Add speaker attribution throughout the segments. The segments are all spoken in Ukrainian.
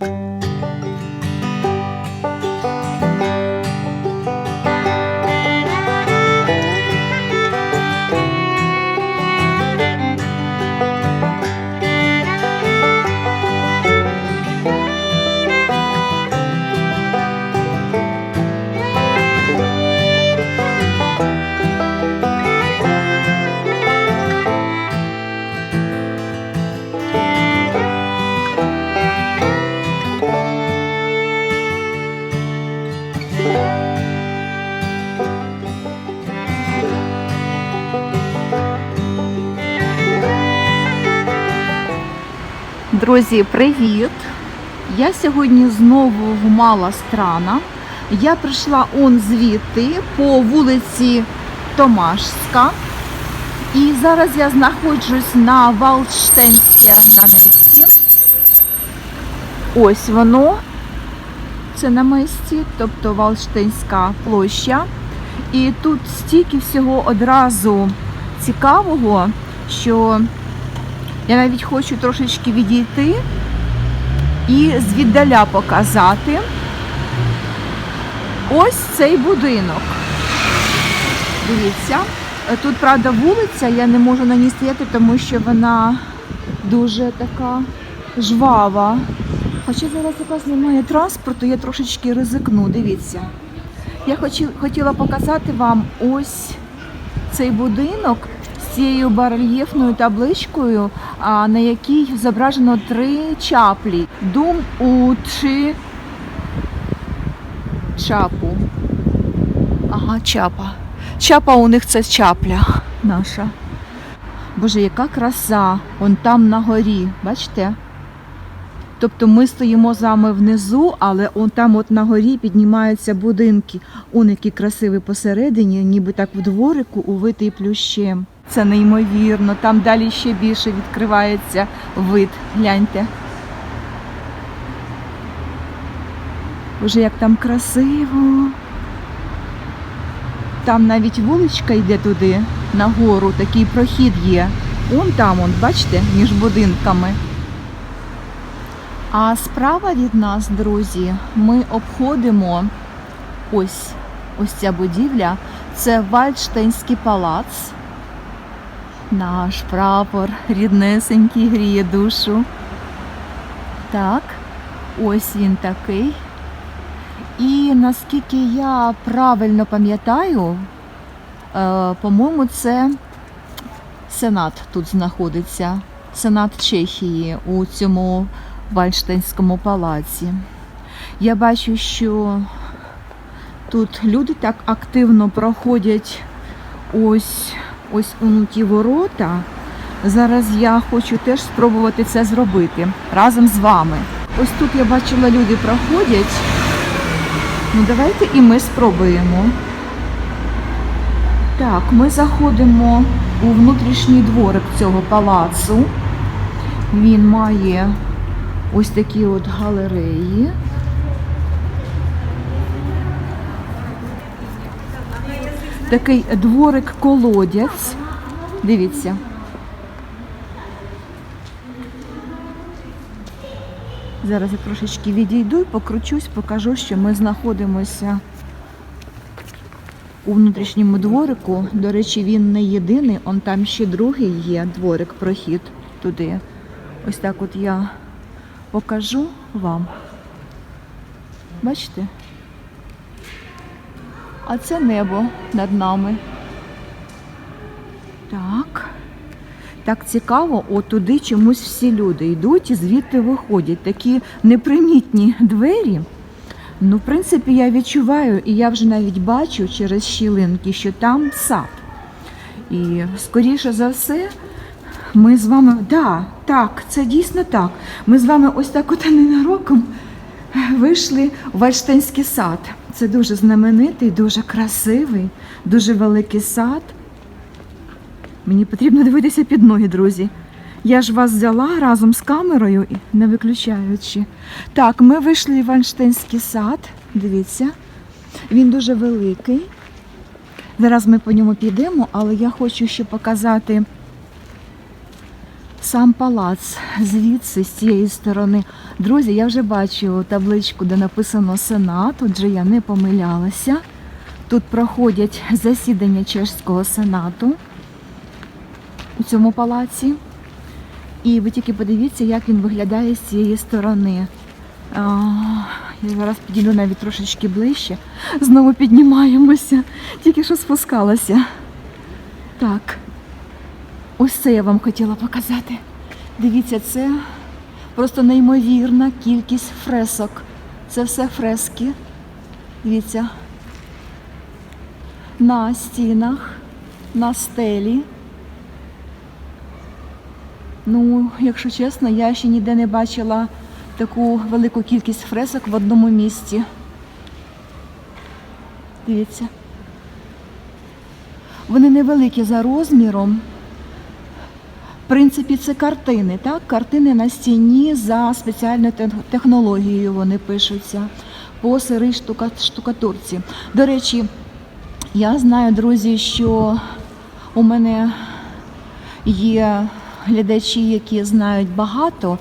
Speaker 1: Thank you. Друзі, привіт! Я сьогодні знову в Мала Страна. Я прийшла он звідти по вулиці Томашська. І зараз я знаходжусь на Валштенське наместі. Ось воно. Це на месті, тобто Валштинська площа. І тут стільки всього одразу цікавого, що я навіть хочу трошечки відійти і звіддаля показати ось цей будинок. Дивіться, тут, правда, вулиця, я не можу на ній стояти, тому що вона дуже така жвава. Хоча зараз якраз немає транспорту, я трошечки ризикну. Дивіться. Я хотіла показати вам ось цей будинок цією барельєфною табличкою, на якій зображено три чаплі. Дум у чи чапу. Ага, чапа. Чапа у них це чапля наша. Боже, яка краса! Он там на горі, бачите? Тобто ми стоїмо з вами внизу, але он там от на горі піднімаються будинки. Он які красиві посередині, ніби так в дворику увитий плющем. Це неймовірно. Там далі ще більше відкривається вид. Гляньте. Боже, як там красиво. Там навіть вуличка йде туди, нагору, такий прохід є. Он там, он, бачите, між будинками. А справа від нас, друзі, ми обходимо ось ось ця будівля. Це Вальдштейнський палац. Наш прапор ріднесенький гріє душу. Так, ось він такий. І наскільки я правильно пам'ятаю, е, по-моєму, це Сенат тут знаходиться. Сенат Чехії у цьому Вальштейнському палаці. Я бачу, що тут люди так активно проходять ось ось у ті ворота. Зараз я хочу теж спробувати це зробити разом з вами. Ось тут я бачила, люди проходять. Ну, давайте і ми спробуємо. Так, ми заходимо у внутрішній дворик цього палацу. Він має ось такі от галереї. Такий дворик-колодязь. Дивіться. Зараз я трошечки відійду і покручусь, покажу, що ми знаходимося у внутрішньому дворику. До речі, він не єдиний, он там ще другий є дворик, прохід туди. Ось так от я покажу вам. Бачите? А це небо над нами. Так. Так цікаво, от туди чомусь всі люди йдуть і звідти виходять. Такі непримітні двері. Ну, в принципі, я відчуваю, і я вже навіть бачу через щілинки, що там сад. І скоріше за все, ми з вами. Да, так, це дійсно так. Ми з вами ось так от ненароком вийшли в Вальштинський сад. Це дуже знаменитий, дуже красивий, дуже великий сад. Мені потрібно дивитися під ноги, друзі. Я ж вас взяла разом з камерою, не виключаючи. Так, ми вийшли в Вальштинський сад. Дивіться, він дуже великий. Зараз ми по ньому підемо, але я хочу ще показати сам палац звідси, з цієї сторони. Друзі, я вже бачу табличку, де написано Сенат. Отже, я не помилялася. Тут проходять засідання чеського сенату у цьому палаці. І ви тільки подивіться, як він виглядає з цієї сторони. А, я зараз підійду навіть трошечки ближче. Знову піднімаємося. Тільки що спускалася. Так. Ось це я вам хотіла показати. Дивіться, це просто неймовірна кількість фресок. Це все фрески. Дивіться. На стінах, на стелі. Ну, якщо чесно, я ще ніде не бачила таку велику кількість фресок в одному місці. Дивіться. Вони невеликі за розміром. Принципі, це картини, так? Картини на стіні за спеціальною технологією вони пишуться по сирій штука- штукатурці. До речі, я знаю, друзі, що у мене є глядачі, які знають багато,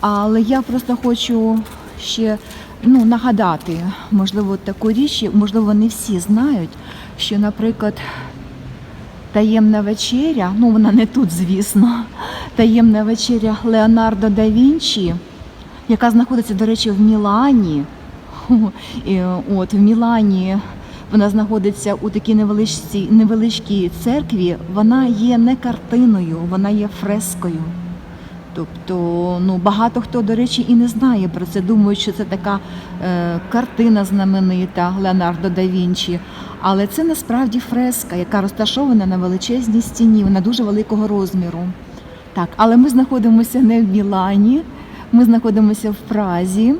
Speaker 1: але я просто хочу ще ну, нагадати, можливо, таку річ, можливо, не всі знають, що, наприклад, таємна вечеря, ну вона не тут, звісно, таємна вечеря Леонардо да Вінчі, яка знаходиться, до речі, в Мілані. От в Мілані вона знаходиться у такій невеличкій, невеличкій церкві. Вона є не картиною, вона є фрескою. Тобто, ну багато хто, до речі, і не знає про це. Думають, що це така е, картина знаменита Леонардо да Вінчі. Але це насправді фреска, яка розташована на величезній стіні, вона дуже великого розміру. Так, але ми знаходимося не в Мілані, ми знаходимося в Празі.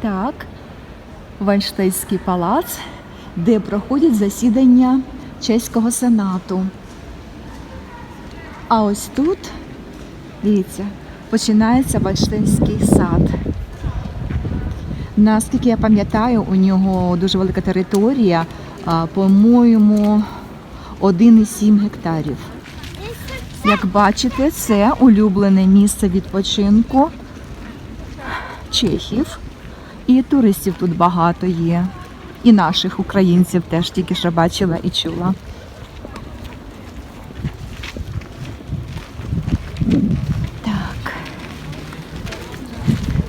Speaker 1: Так, Вайнштейнський палац, де проходять засідання чеського сенату. А ось тут, дивіться, починається Вайнштейнський сад. Наскільки я пам'ятаю, у нього дуже велика територія, по-моєму, 1,7 гектарів. Як бачите, це улюблене місце відпочинку чехів. І туристів тут багато є. І наших українців теж тільки що бачила і чула.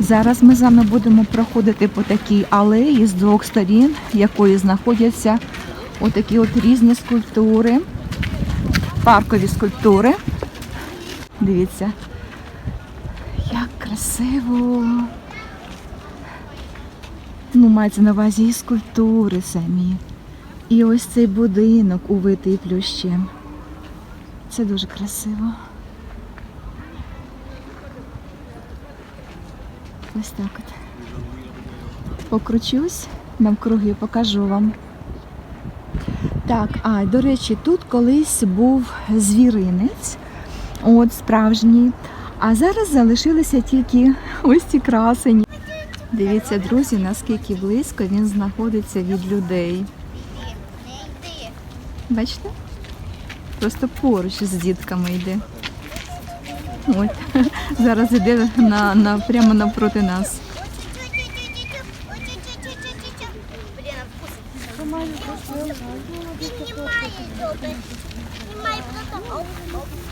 Speaker 1: Зараз ми з вами будемо проходити по такій алеї з двох сторін, якої знаходяться отакі от різні скульптури, паркові скульптури. Дивіться, як красиво. Ну, мається на увазі і скульптури самі. І ось цей будинок увитий плющем. Це дуже красиво. Ось так от. Покручусь навкруги, покажу вам. Так, а до речі, тут колись був звіринець, от справжній. А зараз залишилися тільки ось ці красені. Дивіться, друзі, наскільки близько він знаходиться від людей. Бачите? Просто поруч з дітками йде. От. Зараз йде на, на, прямо навпроти нас.
Speaker 2: Снимай потом. Оп, оп.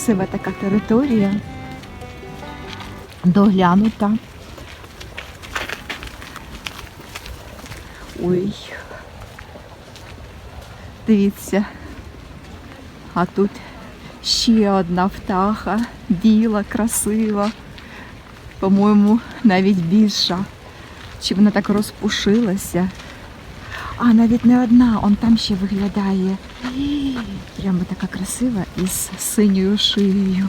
Speaker 1: Красива така територія. Доглянута. Ой. Дивіться. А тут ще одна птаха, біла, красива. По-моєму, навіть більша. Чи вона так розпушилася? А навіть не одна, он там ще виглядає. Прямо така красива із синьою шиєю.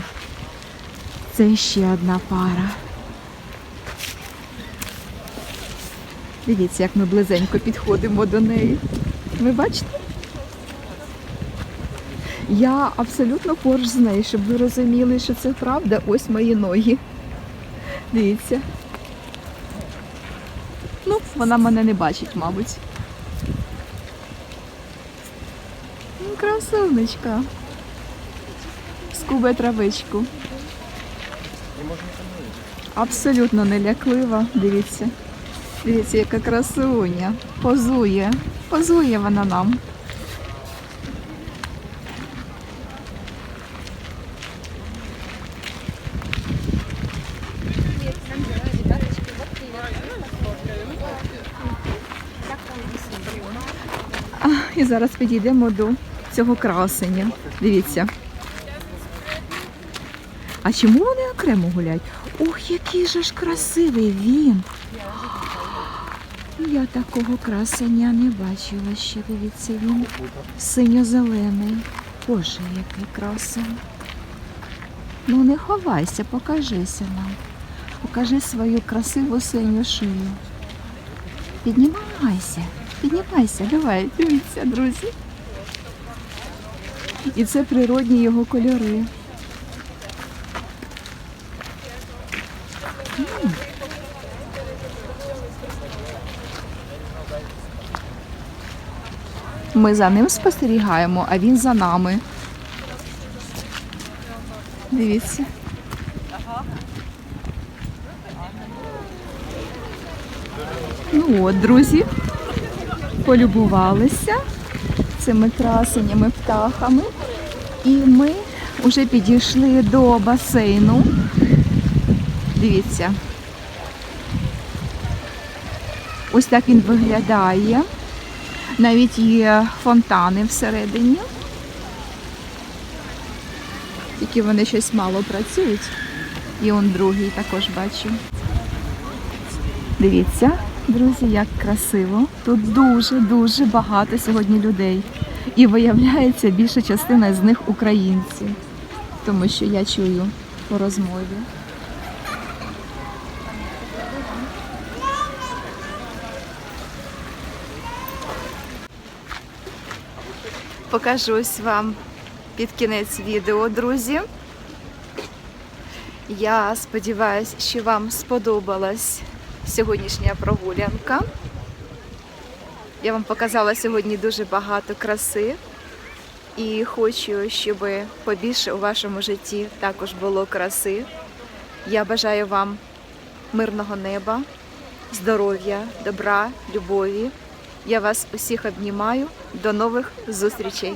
Speaker 1: Це ще одна пара. Дивіться, як ми близенько підходимо до неї. Ви бачите? Я абсолютно поруч з нею, щоб ви розуміли, що це правда. Ось мої ноги. Дивіться. Ну, вона мене не бачить, мабуть. Красунечка. Скубе травичку. Абсолютно не ляклива. Дивіться. Дивіться, яка красуня. Позує. Позує вона нам. І зараз підійдемо до цього красення. Дивіться. А чому вони окремо гуляють? Ох, який же ж красивий він. Я такого красення не бачила ще. Дивіться, він синьо-зелений. Боже, який красень. Ну не ховайся, покажися нам. Покажи свою красиву синю шию. Піднімайся, піднімайся, давай, дивіться, друзі. І це природні його кольори. Ми за ним спостерігаємо, а він за нами. Дивіться. Ну от, друзі, полюбувалися цими красенями птахами. І ми вже підійшли до басейну. Дивіться. Ось так він виглядає. Навіть є фонтани всередині. Тільки вони щось мало працюють. І он другий також бачу. Дивіться, друзі, як красиво. Тут дуже-дуже багато сьогодні людей. І виявляється, більша частина з них українці, тому що я чую по розмові. Покажусь вам під кінець відео, друзі. Я сподіваюся, що вам сподобалась сьогоднішня прогулянка. Я вам показала сьогодні дуже багато краси і хочу, щоб побільше у вашому житті також було краси. Я бажаю вам мирного неба, здоров'я, добра, любові. Я вас усіх обнімаю. До нових зустрічей!